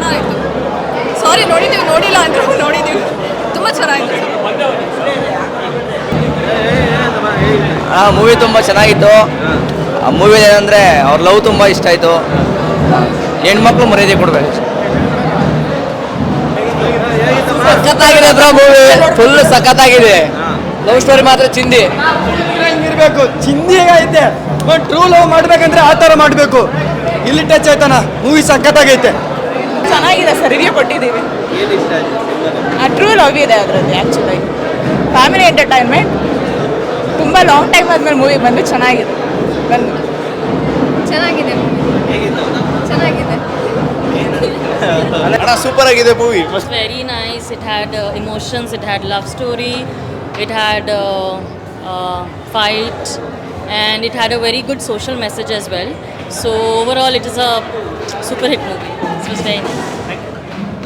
ಚೆನ್ನಾಗಿತ್ತು. ಸಾರಿ ನೋಡಿದ್ದೀವಿ ನೋಡಿಲ್ಲ ಅಂತ ನೋಡಿದ್ದೀವಿ ತುಂಬ ಚೆನ್ನಾಗಿತ್ತು. ಆ ಮೂವಿ ತುಂಬ ಚೆನ್ನಾಗಿತ್ತು. ಆ ಮೂವಿ ಏನಂದರೆ ಅವ್ರ ಲವ್ ತುಂಬ ಇಷ್ಟ ಆಯಿತು. ಹೆಣ್ಮಕ್ಳು ಮರ್ಯಾದೆ ಕೊಡಬೇಕು. ಸಖತ್ತಾಗಿದೆ ಬ್ರೋ ಮೂವಿ ಫುಲ್ ಸಖತ್ತಾಗಿದೆ. ಲವ್ ಸ್ಟೋರಿ ಮಾತ್ರ ಚಿಂದಿ. ಇರಬೇಕು ಚಿಂದಿ ಹೇಗೈತೆ? ಬಟ್ ಟ್ರೂ ಲವ್ ಮಾಡ್ಬೇಕಂದ್ರೆ ಆ ಥರ ಮಾಡಬೇಕು. ಇಲ್ಲಿ ಟಚ್ ಆಯ್ತಾನ ಮೂವಿ ಸಖತ್ತಾಗೈತೆ. ಚೆನ್ನಾಗಿದೆ ಸರ್ ರಿವ್ಯೂ ಕೊಟ್ಟಿದ್ದೀವಿ. ಟ್ರೂ ಲವ್ ಇದೆ ಅದರಲ್ಲಿ ಆ್ಯಕ್ಚುಲಾಗಿ ಫ್ಯಾಮಿಲಿ ಎಂಟರ್ಟೈನ್ಮೆಂಟ್ ತುಂಬ ಲಾಂಗ್ ಟೈಮ್ ಆದಮೇಲೆ ಮೂವಿ ಬಂದು ಚೆನ್ನಾಗಿದೆ. ಬಂದು ಚೆನ್ನಾಗಿದೆ. ಚೆನ್ನಾಗಿದೆ. ಸೂಪರ್ ಆಗಿದೆ movie very nice it had emotions it had love story it had fight and it had a very good social message as well so overall it is a super recomendo. Se vocês.